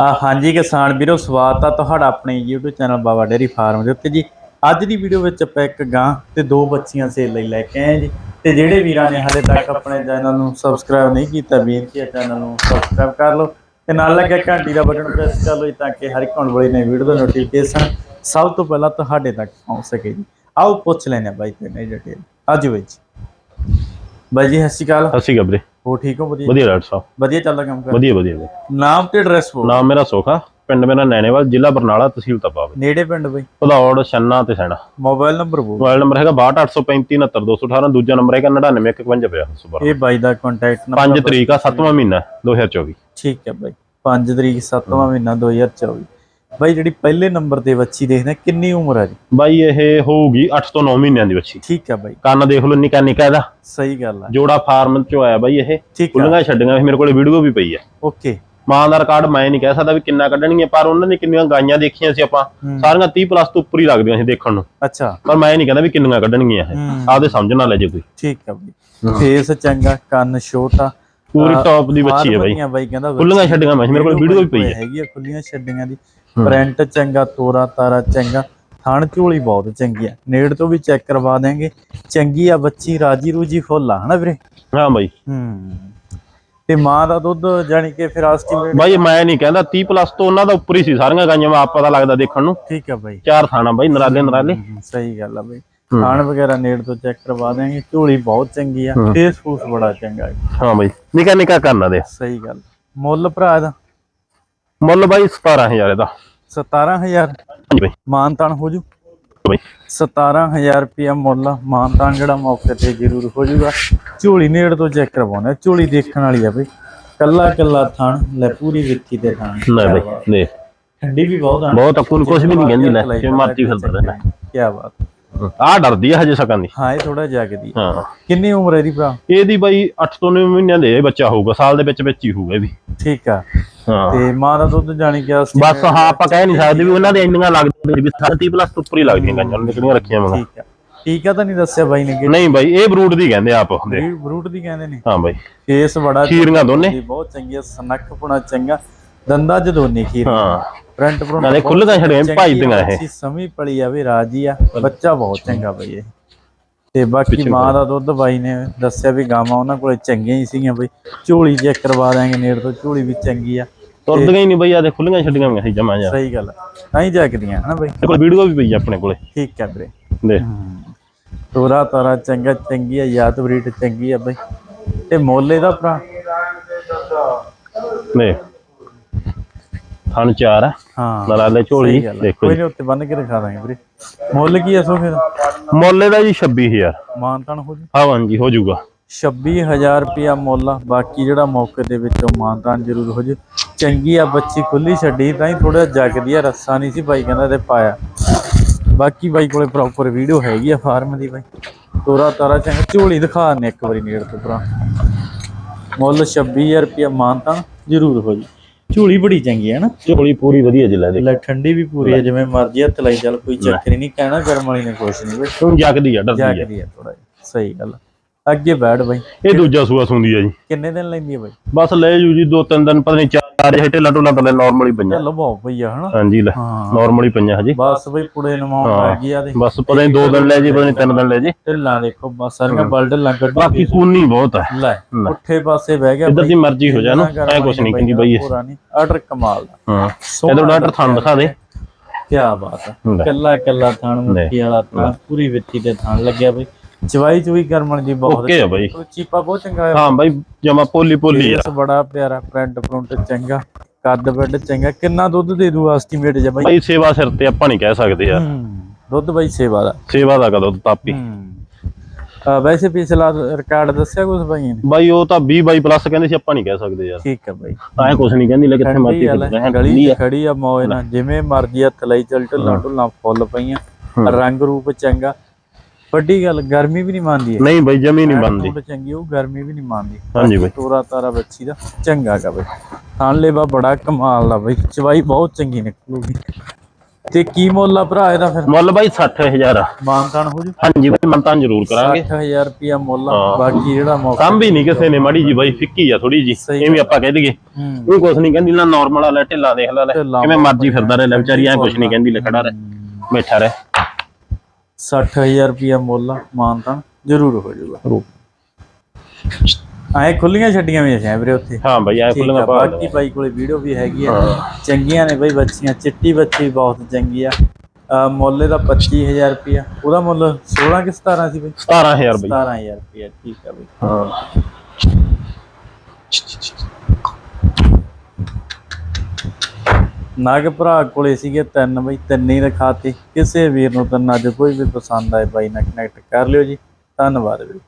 ਹਾਂਜੀ ਕਿਸਾਨ ਵੀਰੋ, ਸਵਾਗਤ ਆ ਤੁਹਾਡਾ ਆਪਣੇ YouTube channel Baba dairy farm ਦੇ ਉੱਤੇ ਜੀ। ਅੱਜ ਦੀ ਵੀਡੀਓ ਵਿੱਚ ਆਪਾਂ ਇੱਕ ਗਾਂ ਤੇ ਦੋ ਬੱਚੀਆਂ ਸੇਲ ਲਈ ਲੈ ਕੇ ਆਏ ਜੀ। ਤੇ ਜਿਹੜੇ ਵੀਰਾਂ ਨੇ ਹਾਲੇ ਤੱਕ ਆਪਣੇ ਚੈਨਲ ਨੂੰ ਸਬਸਕ੍ਰਾਈਬ ਨਹੀਂ ਕੀਤਾ, ਬੇਨਤੀ ਹੈ ਚੈਨਲ ਨੂੰ ਸਬਸਕ੍ਰਾਈਬ ਕਰ ਲਓ ਤੇ ਨਾਲ ਲੱਗਿਆ ਘੰਟੀ ਦਾ ਬਟਨ ਪ੍ਰੈਸ ਕਰ ਲਓ ਜੀ ਤਾਂ ਕਿ ਹਰ ਇੱਕ ਆਉਣ ਵਾਲੀ ਨਵੀਂ ਵੀਡੀਓ ਦਾ ਨੋਟੀਫਿਕੇਸ਼ਨ ਸਭ ਤੋਂ ਪਹਿਲਾਂ ਤੁਹਾਡੇ ਤੱਕ ਪਹੁੰਚ ਸਕੇ ਜੀ। ਆਓ ਪੁੱਛ ਲੈਣੇ ਬਾਈ ਤੇ ਨਹੀਂ ਡਿਟੇਲ ਅੱਜ ਜੀ। ਬਾਈ ਜੀ, ਸਤਿ ਸ਼੍ਰੀ ਅਕਾਲ। ਸਤਿ ਅਸੀਂ ਗੱਬਰੇ ਹੋ ਠੀਕ ਹੋ? ਵਧੀਆ? ਵਧੀਆ ਡਾਕਟਰ ਸਾਹਿਬ। ਵਧੀਆ ਚੱਲਦਾ ਕੰਮ ਕਰ? ਵਧੀਆ ਵਧੀਆ। ਨਾਮ ਤੇ ਐਡਰੈਸ ਬੋਲ। ਨਾਮ ਮੇਰਾ ਸੋਖਾ ਪਿੰਡ ਮੇਰਾ ਨੈਣੇਵਾਲ ਜ਼ਿਲ੍ਹਾ ਬਰਨਾਲਾ ਤਹਿਸੀਲ ਤਪਾਵੇ ਨੇੜੇ ਪਿੰਡ ਬਈ? ਭਦੌੜ ਛੰਨਾ ਤੇ ਸੈਣਾ। ਮੋਬਾਈਲ ਨੰਬਰ ਬੋਲ। ਮੋਬਾਈਲ ਨੰਬਰ ਹੈਗਾ 6283593218 ਦੂਜਾ ਨੰਬਰ ਹੈਗਾ 9951 ਇਹ ਬਾਈ ਦਾ ਕੰਟੈਕਟ ਨੰਬਰ 5 ਤਰੀਕ ਆ 7ਵਾਂ ਮਹੀਨਾ 2024 ਠੀਕ ਹੈ ਬਾਈ। 5 ਤਰੀਕ 7ਵਾਂ ਮਹੀਨਾ 2024 ਬਾਈ ਜਿਹੜੀ ਪਹਿਲੇ ਨੰਬਰ ਤੇ ਬੱਚੀ ਦੇਖਦੇ ਕਿੰਨੀ ਉਮਰ ਆ ਜੀ? ਬਾਈ ਇਹ ਹੋਊਗੀ 8 ਤੋਂ 9 ਮਹੀਨਿਆਂ ਦੀ ਬੱਚੀ ਠੀਕ ਹੈ ਬਾਈ। ਕੰਨ ਦੇਖ ਲਓ ਨਿੱਕਾ ਨਿੱਕਾ ਇਹਦਾ। ਸਹੀ ਗੱਲ ਆ। ਜੋੜਾ ਫਾਰਮ ਚੋਂ ਆਇਆ ਬਾਈ ਇਹ। ਠੀਕ ਆ। ਕੁੱਲੀਆਂ ਛੱਡੀਆਂ ਮੇਰੇ ਕੋਲੇ ਵੀਡੀਓ ਵੀ ਪਈ ਆ। ਓਕੇ। ਮਾਂ ਦਾ ਰਿਕਾਰਡ ਮੈਂ ਨਹੀਂ ਕਹਿ ਸਕਦਾ ਵੀ ਕਿੰਨਾ ਕੱਢਣਗੀਆਂ ਪਰ ਉਹਨਾਂ ਨੇ ਕਿੰਨੀਆਂ ਗਾਈਆਂ ਦੇਖੀਆਂ ਸੀ ਆਪਾਂ। ਸਾਰੀਆਂ 30 ਪਲੱਸ ਤੋਂ ਉੱਪਰ ਹੀ ਲੱਗਦੀਆਂ ਸੀ ਦੇਖਣ ਨੂੰ। ਅੱਛਾ। ਪਰ ਮੈਂ ਨਹੀਂ ਕਹਿੰਦਾ ਵੀ ਕਿੰਨੀਆਂ ਕੱਢਣਗੀਆਂ ਇਹ। ਆਪਦੇ ਸਮਝ ਨਾਲ ਲੈ ਜੇ ਕੋਈ। ਠੀਕ ਹੈ ਬਾਈ। ਫੇਸ ਚੰਗਾ ਕੰਨ ਛੋਟਾ। ਪੂਰੀ ਟੌਪ ਦੀ ਬੱਚੀ ਹੈ ਬਾਈ। ਹਾਰਮੋਨੀਆਂ ਬਾਈ ਕਹਿੰਦਾ ਖੁੱਲੀਆਂ ਛੱਡੀਆਂ ਮੈਂ ਮੇਰੇ ਕੋਲ ਵੀਡੀਓ ਵੀ ਪਈ ਹੈ ਹੈਗੀ ਆ ਖੁੱਲੀਆਂ ਛੱਡੀਆਂ ਦੀ। ਪ੍ਰਿੰਟ ਚੰਗਾ ਤੋਰਾ ਤਾਰਾ ਚੰਗਾ ਥਣ ਝੋਲੀ ਬਹੁਤ ਚੰਗੀ ਆ। ਨੇੜ ਤੋਂ ਵੀ ਚੈੱਕ ਕਰਵਾ ਦੇਾਂਗੇ ਚੰਗੀ ਆ ਬੱਚੀ ਰਾਜੀ ਰੂਜੀ ਫੁੱਲ ਆ ਹਨਾ ਵੀਰੇ? ਹਾਂ ਬਾਈ। ਹੂੰ। ਤੇ ਮਾਂ ਦਾ ਦੁੱਧ ਜਾਨੀ ਕਿ ਫਿਰ ਐਸਟੀਮੇਟ ਬਾਈ ਮੈਂ ਨਹੀਂ ਕਹਿੰਦਾ 30 ਪਲੱਸ ਤੋਂ ਉਹਨਾਂ ਦਾ ਉੱਪਰ ਹੀ ਸੀ ਸਾਰੀਆਂ ਗਾਈਆਂ ਮੈਂ ਆਪ ਪਤਾ ਲੱਗਦਾ ਦੇਖਣ ਨੂੰ। ਠੀਕ ਆ ਬਾਈ। ਚਾਰ ਥਾਣਾ ਬਾਈ ਨਰਾਲੇ ਨਰਾਲੇ। ਸਹੀ ਗੱਲ ਆ ਬਾਈ। ਖਾਣ ਵਗੈਰਾ ਨੇੜ ਤੋਂ ਚੈੱਕ ਕਰਵਾ ਦੇਾਂਗੇ ਝੋਲੀ ਬਹੁਤ ਚੰਗੀ ਆ ਫੇਸ ਫੂਸ ਬੜਾ ਚੰਗਾ ਹੈ ਹਾਂ ਬਾਈ ਨਿੱਕਾ ਨਿੱਕਾ ਕਰਨਾ ਦੇ। ਸਹੀ ਗੱਲ। ਮੁੱਲ ਭਰਾ ਦਾ ਮੁੱਲ ਬਾਈ 17000 ਇਹਦਾ। 17000 ਹਾਂਜੀ ਬਾਈ। ਮਾਨਤਾਨ ਹੋ ਜੂ। ਬਾਈ। 17000 ਰੁਪਿਆ ਮੁੱਲ ਮਾਨਤਾਨ ਜਿਹੜਾ ਮੌਕੇ ਤੇ ਜ਼ਰੂਰ ਹੋ ਜੂਗਾ। ਝੋਲੀ ਨੇੜ ਤੋਂ ਚੈੱਕ ਕਰਵਾਉਣਾ ਝੋਲੀ ਦੇਖਣ ਵਾਲੀ ਆ ਬਈ। ਕੱਲਾ ਕੱਲਾ ਥਣ ਲੈ ਪੂਰੀ ਵਿੱਥੀ ਤੇ ਥਣ ਲੈ ਬਾਈ ਦੇ ਠੰਡੀ ਵੀ ਬਹੁਤ ਆ। ਬਹੁਤ ਅਕੂਨ ਕੁਝ ਵੀ ਨਹੀਂ ਕਹਿੰਦੀ ਲੈ। ਜਿਵੇਂ ਮਰਜ਼ੀ ਫਿਰਦਾ ਰਹਿਣਾ ਕੀ। ਬਾਤ ਆਹ ਡਰਦੀ ਆ ਹਜੇ ਸਕਣ ਦੀ ਹਾਂ ਇਹ ਥੋੜਾ ਜਾਗਦੀ ਆ। ਹਾਂ। ਕਿੰਨੀ ਉਮਰ ਹੈ ਇਹਦੀ ਭਰਾ? ਇਹਦੀ ਬਾਈ 8 ਤੋਂ 9 ਮਹੀਨਿਆਂ ਦੇ ਬੱਚਾ ਹੋਊਗਾ ਸਾਲ ਦੇ ਵਿੱਚ ਵਿੱਚ ਹੀ ਹੋਊਗਾ ਇਹ ਵੀ। ਠੀਕ ਆ। ਹਾਂ। ਤੇ ਮਾਂ ਦਾ ਦੁੱਧ ਜਾਣੀ ਕਿ ਬਸ ਹਾਂ ਆਪਾਂ ਕਹਿ ਨਹੀਂ ਸਕਦੇ ਵੀ ਉਹਨਾਂ ਦੇ ਇੰਨੀਆਂ ਲੱਗਦੀਆਂ ਵੀ 30 ਪਲੱਸ ਤੋਂ ਉੱਪਰ ਹੀ ਲੱਗਦੀਆਂ ਗਾਈਆਂ ਨੇ ਕਿਹੜੀਆਂ ਰੱਖੀਆਂ ਮੈਂ। ਠੀਕ ਆ। ਟੀਕਾ ਤਾਂ ਨਹੀਂ ਦੱਸਿਆ ਬਾਈ ਨੇ ਨਹੀਂ ਬਾਈ ਇਹ ਬਰੂਡ ਦੀ ਕਹਿੰਦੇ ਆਪ ਹੁੰਦੇ ਬਰੂਟ ਦੀ ਕਹਿੰਦੇ ਨੇ। ਹਾਂ ਬਾਈ। ਫੇਸ ਬੜਾ ਖੀਰੀਆਂ ਦੋਨੇ। ਬਹੁਤ ਚੰਗੀ ਆ ਸਨੱਖ ਪੁਣਾ ਚੰਗਾ। ਦੰਦਾਂ ਚ ਦੋਨੇ ਖੀਰ। ਹਾਂ। ਫਰੰਟ ਫਰੰਟ ਨਾਲੇ ਖੁੱਲ੍ਹੀਆਂ ਛੜੀਆਂ ਭਾਈਦੀਆਂ ਇਹ। ਸਮੀ ਪਲੀ ਆ ਵੀ ਰਾਜੀ ਆ ਬੱਚਾ ਬਹੁਤ ਚੰਗਾ ਬਈ ਇਹ। ਤੇ ਬਾਕੀ ਮਾਂ ਦਾ ਦੁੱਧ ਬਾਈ ਨੇ ਦੱਸਿਆ ਵੀ ਗਾਵਾਂ ਉਹਨਾਂ ਕੋਲੇ ਚੰਗੀਆਂ ਹੀ ਸੀਗੀਆਂ ਬਈ। ਝੋਲੀ ਚੈੱਕ ਕਰਵਾ ਦਾਂਗੇ ਨੇੜ ਤੋਂ ਝੋਲੀ ਵੀ ਚੰਗੀ ਆ। ਤੁਰਦੀਆਂ ਹੀ ਨਹੀਂ ਬਈ ਆ ਦੇ ਖੁੱਲੀਆਂ ਛੱਡੀਆਂ ਸੀ ਜਮਾ ਜਾ ਸਹੀ ਗੱਲ ਤਾਂ ਹੀ ਜਾਗਦੀਆਂ ਹਨਾ ਬਈ? ਕੋਲ ਵੀਡੀਓ ਵੀ ਪਈ ਆ ਆਪਣੇ ਕੋਲੇ। ਠੀਕ ਹੈ ਵੀਰੇ। ਦੇ। ਤੋਰਾ ਤਾਰਾ ਚੰਗਾ ਚੰਗੀ ਆ ਯਾਦ ਬਰੀਟ ਚੰਗੀ ਆ ਬਈ। ਤੇ ਮੋਲੇ ਦਾ ਭਰਾ? ਦੇ। ਥਣ ਚਾਰ ਆ। ਹਾਂ। ਨਰਾਲੇ ਝੋਲੀ। ਦੇਖੋ ਕੋਈ ਜੀ। ਨਹੀਂ ਉੱਤੇ ਬੰਨ ਕੇ ਦਿਖਾ ਦਾਂਗੇ ਵੀਰੇ। ਮੁੱਲ ਕੀ ਆ ਸੋ ਫਿਰ? ਮੁੱਲ ਦਾ ਜੀ 26000 ਮਾਨਤਾਨ ਹੋ ਜੂ। ਹਾਂ ਹਾਂਜੀ ਹੋ ਜਾਊਗਾ 26000 ਰੁਪਿਆ ਮੁੱਲ ਆ। ਬਾਕੀ ਜਿਹੜਾ ਮੌਕੇ ਦੇ ਵਿੱਚੋਂ ਮਾਨਤਾਨ ਜ਼ਰੂਰ ਹੋ ਜੇ। ਚੰਗੀ ਆ ਬੱਚੀ ਖੁੱਲੀ ਛੱਡੀ ਤਾਂ ਹੀ ਥੋੜਾ ਜਗਦੀ ਆ ਰੱਸਾ ਨਹੀਂ ਸੀ ਬਾਈ ਕਹਿੰਦਾ ਤੇ ਪਾਇਆ। ਬਾਕੀ ਬਾਈ ਕੋਲੇ ਪ੍ਰੋਪਰ ਵੀਡੀਓ ਹੈਗੀ ਆ ਫਾਰਮ ਦੀ ਬਾਈ। ਤੋਰਾ ਤਾਰਾ ਚੰਗਾ ਝੋਲੀ ਦਿਖਾ ਨੇ ਇੱਕ ਵਾਰੀ ਨੇੜ ਤੋਂ ਭਰਾ। ਮੁੱਲ 26000 ਰੁਪਿਆ ਮਾਨਤਾਨ ਜ਼ਰੂਰ ਹੋ ਜੀ। ਝੋਲੀ ਬੜੀ ਚੰਗੀ ਹੈ ਨਾ। ਝੋਲੀ ਪੂਰੀ ਵਧੀਆ ਜਿਲਾ ਦੇ ਲੈ ਠੰਡੀ ਵੀ ਪੂਰੀ ਹੈ ਜਿਵੇਂ ਮਰਜ਼ੀ ਹੱਥ ਲਾਈ ਚੱਲ ਕੋਈ ਚੱਕਰ ਨਹੀਂ ਕਹਿਣਾ ਗਰਮ ਵਾਲੀ ਨੇ ਕੁਛ ਨਹੀਂ। ਬਈ ਹੁਣ ਜਗਦੀ ਆ ਡਰਦੀ ਆ। ਜਾਗਦੀ ਹੈ ਥੋੜਾ ਸਹੀ ਗੱਲ ਆ। ਅੱਗੇ ਬੈਠ ਬਾਈ। ਇਹ ਦੂਜਾ ਸੂਆ ਸੁੰਦੀ ਆ ਜੀ। ਕਿੰਨੇ ਦਿਨ ਲੈਂਦੀ ਹੈ ਬਾਈ? ਬਸ ਲੈ ਜੂ ਜੀ ਦੋ ਤਿੰਨ ਦਿਨ ਪਤਾ ਨਹੀਂ ਚਾਰ ਢਿੱਲਾ ਢੁੱਲਾ ਤਾਂ ਨਾਰਮਲੀ ਪਈਆਂ। ਚੱਲ ਬਹੁਤ ਪਈਆ ਹਨਾ? ਹਾਂਜੀ ਲੈ ਹਾਂ। ਨਾਰਮਲੀ ਪਈਆਂ ਹਜੇ। ਬਸ ਬਈ ਪੁੜੇ ਨਵਾਉਣ ਹਾਂ। ਲੱਗ ਗਿਆ ਤੇ। ਬਸ ਪਤਾ ਨਹੀਂ ਦੋ ਦਿਨ ਲੈ ਜੀ ਪਤਾ ਨਹੀਂ ਤਿੰਨ ਦਿਨ ਲੈ ਜੀ। ਢਿੱਲਾਂ ਦੇਖੋ ਬਸ ਸਾਰੀਆਂ ਬਲਡ ਲੰਗੜ ਬਾਕੀ ਕੂਨੀ ਬਹੁਤ ਹੈ ਲੈ ਪੁੱਠੇ ਪਾਸੇ ਬਹਿ ਗਿਆ ਇੱਧਰ ਦੀ ਮਰਜ਼ੀ ਹੋ ਜਾ ਨਾ ਐ ਕੁਛ ਨਹੀਂ ਕਹਿੰਦੀ ਬਈ ਆਰਡਰ ਕਮਾਲ ਦਾ ਹਾਂ। ਇਹਦਾ ਡਾਕਟਰ ਥਣ ਦਿਖਾ ਦੇ। ਕੀ ਬਾਤ ਹੈ। ਕੱਲਾ ਕੱਲਾ ਥਣ ਮੁੱਠੀ ਵਾਲਾ ਪੂਰੀ ਵਿੱਥੀ ਤੇ ਥਣ ਲੱਗਿਆ ਬਈ। ਚਵਾਈ ਚੁਈ ਕਰਮਣ ਜੀ ਬਹੁਤ ਓਕੇ ਆ ਬਾਈ। ਚੀਪਾ ਬਹੁਤ ਚੰਗਾ ਹੈ ਹਾਂ ਬਾਈ ਜਮਾ ਪੋਲੀ ਪੋਲੀ ਆ। ਬੜਾ ਪਿਆਰਾ ਪ੍ਰਿੰਟ ਪ੍ਰਿੰਟ ਚੰਗਾ ਕੱਦ ਬੱਡ ਚੰਗਾ। ਕਿੰਨਾ ਦੁੱਧ ਦੇ ਦੂ ਐਸਟੀਮੇਟ ਜੇ ਬਾਈ? ਬਾਈ ਸੇਵਾ ਸਿਰ ਤੇ ਆਪਾਂ ਨਹੀਂ ਕਹਿ ਸਕਦੇ ਯਾਰ। ਹੂੰ, ਦੁੱਧ ਬਾਈ ਸੇਵਾ ਦਾ। ਸੇਵਾ ਦਾ ਕਦੋਂ ਤਾਪੀ। ਆ ਵੈਸੇ ਪਿਛਲਾ ਰਿਕਾਰਡ ਦੱਸਿਆ ਕੁਝ ਬਾਈ ਨੇ ਬਾਈ ਉਹ ਤਾਂ 20 ਬਾਈ ਪਲੱਸ ਕਹਿੰਦੇ ਸੀ ਆਪਾਂ ਨਹੀਂ ਕਹਿ ਸਕਦੇ ਯਾਰ। ਠੀਕ ਹੈ ਬਾਈ। ਐ ਕੁਛ ਨਹੀਂ ਕਹਿੰਦੀ ਲੈ ਕਿੱਥੇ ਮਰਜ਼ੀ ਗੱਲ ਖੜੀ ਆ ਮੌਜ ਨਾਲ ਜਿਵੇਂ ਮਰਜ਼ੀ ਹੱਥ ਲਈ ਚੱਲ ਢੁੱਲਾ ਢੁੱਲਾ ਫੁੱਲ ਪਈਆਂ। ਰੰਗ ਰੂਪ ਚੰਗਾ। ਵੱਡੀ ਗੱਲ ਗਰਮੀ ਵੀ ਨਹੀਂ ਮੰਨਦੀ ਹੈ ਨਹੀਂ ਬਾਈ ਜਮੀ ਨਹੀਂ ਬੰਦੀ ਰੂਪ ਚੰਗੀ ਉਹ ਗਰਮੀ ਵੀ ਨਹੀਂ ਮੰਨਦੀ। ਹਾਂਜੀ ਬਾਈ। ਤੋਰਾ ਤਾਰਾ ਬੱਚੀ ਦਾ ਚੰਗਾ ਗਾ ਬਈ। ਥਾਂ ਲੇਵਾ ਬੜਾ ਕਮਾਲ ਦਾ ਬਈ ਚਵਾਈ ਬਹੁਤ ਚੰਗੀ ਨਿਕਲੂਗੀ। ਤੇ ਕੀ ਮੁੱਲ ਆ ਭਰਾ ਇਹਦਾ ਫਿਰ? ਮੁੱਲ ਬਾਈ 60000 ਆ। ਮਾਨਤਾਨ ਹੋ ਜੂ? ਹਾਂਜੀ ਬਾਈ ਮੰਤਾਂ ਜ਼ਰੂਰ ਕਰਾਂਗੇ। 60000 ਰੁਪਿਆ ਮੁੱਲ ਆ। ਬਾਕੀ ਜਿਹੜਾ ਮੌਕਾ ਕੰਮ ਵੀ ਨਹੀਂ ਕਿਸੇ ਨੇ ਮਾੜੀ ਜੀ ਬਾਈ ਫਿੱਕੀ ਆ ਥੋੜੀ ਜੀ ਐਵੇਂ ਆਪਾਂ ਕਹਿ ਦਈਏ। ਉਹ ਕੁਛ ਨਹੀਂ ਕਹਿੰਦੀ ਨਾ ਨਾਰਮਲ ਵਾਲਾ ਢਿੱਲਾ ਦੇਖ ਲੈ ਲੈ। ਕਿਵੇਂ ਮਰਜ਼ੀ ਫਿਰਦਾ ਰਹੇ ਲੈ ਵਿਚਾਰੀ ਐ ਕੁਛ ਨਹੀਂ ਕਹਿੰਦੀ ਲੈ ਖੜਾ ਰਹਿ ਬੈਠਾ ਰਹਿ। 60000 ਰੁਪਿਆ ਮੁੱਲ ਆ ਮਾਨਤਾਨ ਜ਼ਰੂਰ ਹੋ ਜਾਊਗਾ। ਐ ਖੁੱਲੀਆਂ ਛੱਡੀਆਂ ਵੀ ਐ ਵੀਰੇ ਉੱਥੇ। ਹਾਂ ਬਾਈ ਐ ਠੀਕ ਖੁੱਲਣਾ ਆ ਪਾ ਬਾਕੀ ਬਾਈ ਕੋਲੇ ਵੀਡੀਓ ਵੀ ਹੈਗੀ ਆ। ਹਾਂ। ਚੰਗੀਆਂ ਨੇ ਬਈ ਬੱਚੀਆਂ ਚਿੱਟੀ ਬੱਚੀ ਬਹੁਤ ਚੰਗੀ ਆ। ਮੁੱਲ ਇਹਦਾ 25000 ਰੁਪਿਆ ਉਹਦਾ ਮੁੱਲ 16 ਕਿ 17 ਸੀ ਬਈ? 17000 ਬਾਈ। 17000 ਰੁਪਿਆ ਠੀਕ ਆ ਬਈ। ਹਾਂ। ਨਾਗ ਭਰਾ ਕੋਲੇ ਸੀਗੇ ਤਿੰਨ ਬਈ, ਤਿੰਨ ਹੀ ਰਖਾਤੇ। ਕਿਸੇ ਵੀਰ ਨੂੰ ਤਾਂ ਅੱਜ ਕੋਈ ਵੀ ਪਸੰਦ ਆਏ ਬਾਈ, ਨਾਲ ਕਨੈਕਟ ਕਰ ਲਿਓ ਜੀ। ਧੰਨਵਾਦ ਵੀਰ।